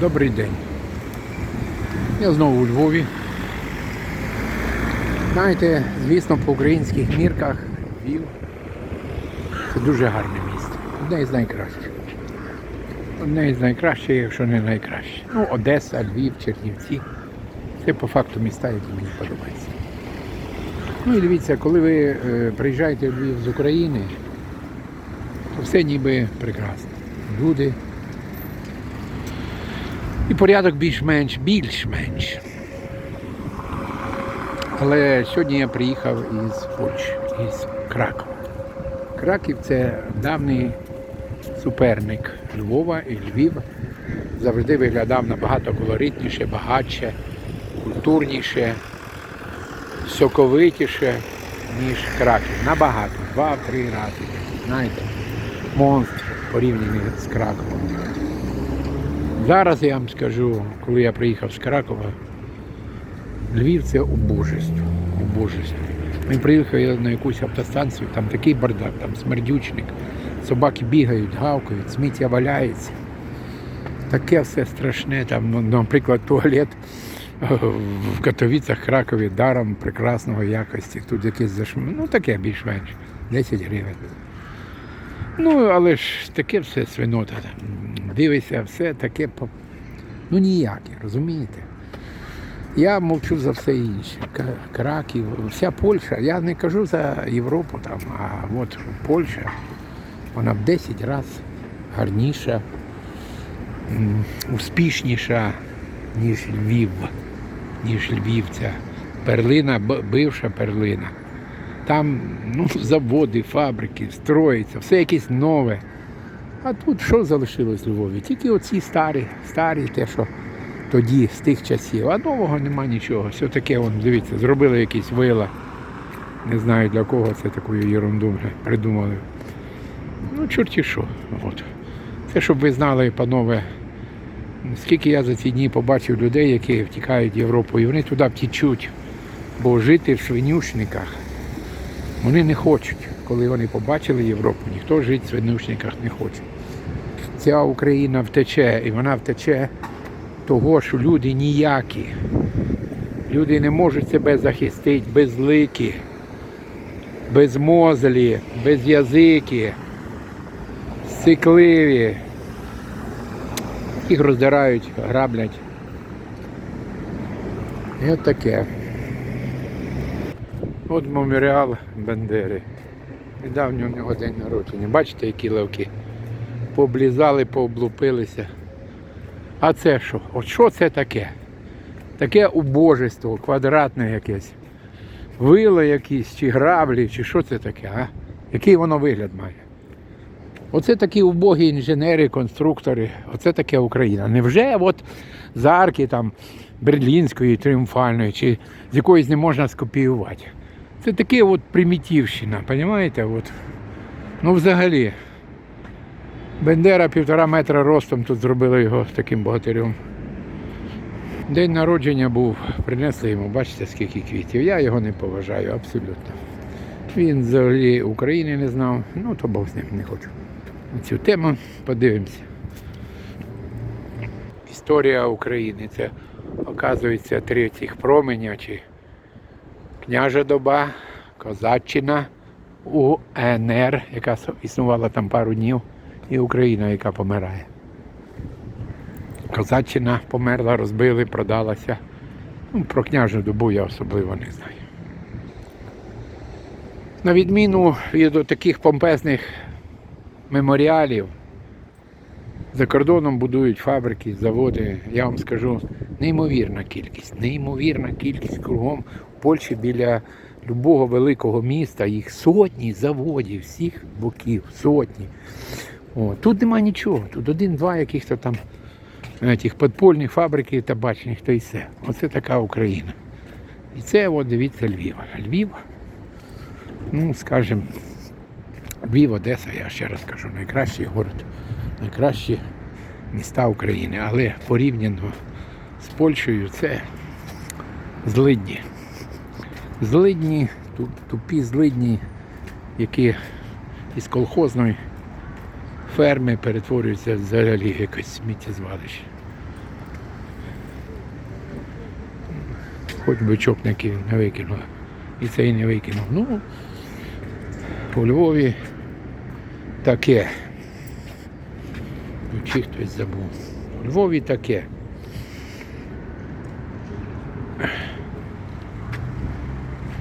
Добрий день. Я знову у Львові. Знаєте, звісно, по українських мірках Львів це дуже гарне місто. Одне із найкращих. Одне із найкращих, якщо не найкраще. Ну, Одеса, Львів, Чернівці. Це по факту міста, які мені подобаються. Ну і дивіться, коли ви е, приїжджаєте в Львів з України, то все ніби прекрасно. Люди. Порядок більш-менш, більш-менш. Але сьогодні я приїхав із Польщі, із Кракова. Краків це давній суперник Львова і Львів завжди виглядав набагато колоритніше, багатше, культурніше, соковитіше, ніж Краків. Набагато, два-три рази. Знаєте, монстр порівняний з Краковом. Зараз я вам скажу, коли я приїхав з Кракова, Львів це убожество. убожество. Ми приїхали на якусь автостанцію, там такий бардак, там смердючник, собаки бігають, гавкають, сміття валяється. Таке все страшне, там, ну, наприклад, туалет в Катовіцях, Кракові даром прекрасного якості. Тут якесь зашм... ну таке більш-менш, 10 гривень. Ну, але ж таке все свинота. Дивися, все таке ну ніяке, розумієте? Я мовчу за все інше. Краків, вся Польща, я не кажу за Європу там, а от Польща, вона в 10 разів гарніша, успішніша, ніж Львів, ніж Львів ця перлина, бивша перлина. Там ну, заводи, фабрики, строїться, все якесь нове. А тут що залишилось в Львові? Тільки оці старі, старі, те, що тоді, з тих часів. А нового нема нічого. Все таке, вон, дивіться, зробили якісь вила. Не знаю для кого це таку ерунду вже придумали. Ну, чорті що. От. Це щоб ви знали, панове, скільки я за ці дні побачив людей, які втікають в Європу, і вони туди втічуть. Бо жити в свинюшниках вони не хочуть. Коли вони побачили Європу, ніхто жити в свинюшниках не хоче. Ця Україна втече, і вона втече того, що люди ніякі. Люди не можуть себе захистити безликі, безмозлі, безязики, сикливі. Їх роздирають, граблять. І от таке. От меморіал Бендери. Недавно у нього день народження. Бачите, які левки? Пооблізали, пооблупилися. А це що? От що це таке? Таке убожество, квадратне якесь. Вила якісь, чи граблі, чи що це таке, а? Який воно вигляд має? Оце такі убогі інженери, конструктори, оце таке Україна. Невже от з арки там Берлінської тріумфальної, чи з якоїсь не можна скопіювати? Це таке от примітивщина, розумієте? От. Ну взагалі. Бендера півтора метра ростом тут зробили його таким богатирем. День народження був, принесли йому, бачите, скільки квітів. Я його не поважаю абсолютно. Він взагалі України не знав, ну то Бог з ним не хочу. Цю тему подивимося. Історія України. Це, оказується, три цих променя чи княжа доба, Козаччина, УНР, яка існувала там пару днів, і Україна, яка помирає. Козаччина померла, розбили, продалася. Ну, про княжу добу я особливо не знаю. На відміну від таких помпезних меморіалів, за кордоном будують фабрики, заводи. Я вам скажу, неймовірна кількість, неймовірна кількість кругом в Польщі біля любого великого міста, їх сотні заводів, всіх боків, сотні. О, тут нема нічого, тут один-два яких-то там е, тих подпольних фабрики табачних, то і все. Оце така Україна. І це, от дивіться, Львів. Львів, ну, скажімо, Львів, Одеса, я ще раз кажу, найкращий город, найкращі міста України. Але порівняно з Польщею це злидні. Злидні, тупі злидні, які із колхозної ферми перетворюються взагалі якось якесь сміттєзвалище. Хоч би чопники не викинув, І це і не викинув. Ну, у Львові таке. Чи хтось забув. У Львові таке.